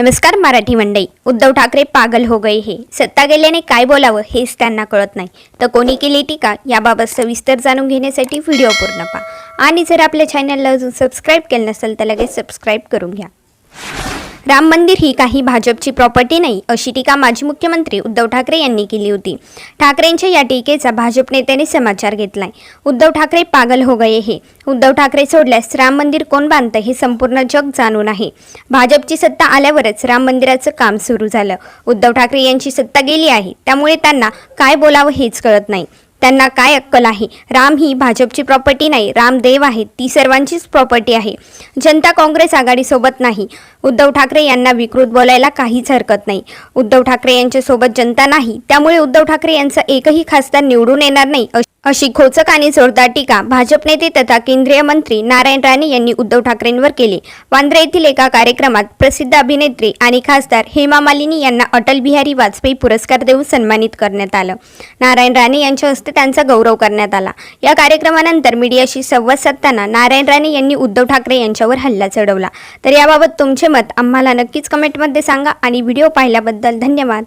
नमस्कार मराठी मंडई उद्धव ठाकरे पागल हो गए हे. सत्ता गेल्याने काय बोलावं हेच त्यांना कळत नाही. तर कोणी केली टीका याबाबत सविस्तर जाणून घेण्यासाठी व्हिडिओ पूर्ण पहा. आणि जर आपल्या चॅनलला अजून सबस्क्राईब केलं नसेल तर लगेच सबस्क्राईब करून घ्या. राम मंदिर ही काही भाजपची प्रॉपर्टी नाही अशी टीका माजी मुख्यमंत्री उद्धव ठाकरे यांनी केली होती. ठाकरेंच्या या टीकेचा भाजप नेत्याने समाचार घेतलाय. उद्धव ठाकरे पागल हो गए हे. उद्धव ठाकरे सोडल्यास राम मंदिर कोण बांधतं हे संपूर्ण जग जाणून आहे. भाजपची सत्ता आल्यावरच राम मंदिराचं काम सुरू झालं. उद्धव ठाकरे यांची सत्ता गेली आहे त्यामुळे त्यांना काय बोलावं हेच कळत नाही. त्यांना काय अक्कल आहे? राम ही भाजपची प्रॉपर्टी नाही राम देव आहे ती सर्वांचीच प्रॉपर्टी आहे. जनता काँग्रेस आघाडीसोबत नाही. उद्धव ठाकरे यांना विकृत बोलायला काहीच हरकत नाही. उद्धव ठाकरे यांच्यासोबत जनता नाही त्यामुळे उद्धव ठाकरे यांचा एकही खासदार निवडून येणार नाही अशी खोचक आणि जोरदार टीका भाजप नेते तथा केंद्रीय मंत्री नारायण राणे यांनी उद्धव ठाकरेंवर केली. वांद्रे येथील एका कार्यक्रमात प्रसिद्ध अभिनेत्री आणि खासदार हेमा मालिनी यांना अटल बिहारी वाजपेयी पुरस्कार देऊन सन्मानित करण्यात आलं. नारायण राणे यांच्या हस्ते त्यांचा गौरव करण्यात आला. या कार्यक्रमानंतर मीडियाशी संवाद साधताना नारायण राणे यांनी उद्धव ठाकरे यांच्यावर हल्ला चढवला. तर याबाबत तुमचे मत आम्हाला नक्कीच कमेंटमध्ये सांगा आणि व्हिडिओ पाहिल्याबद्दल धन्यवाद.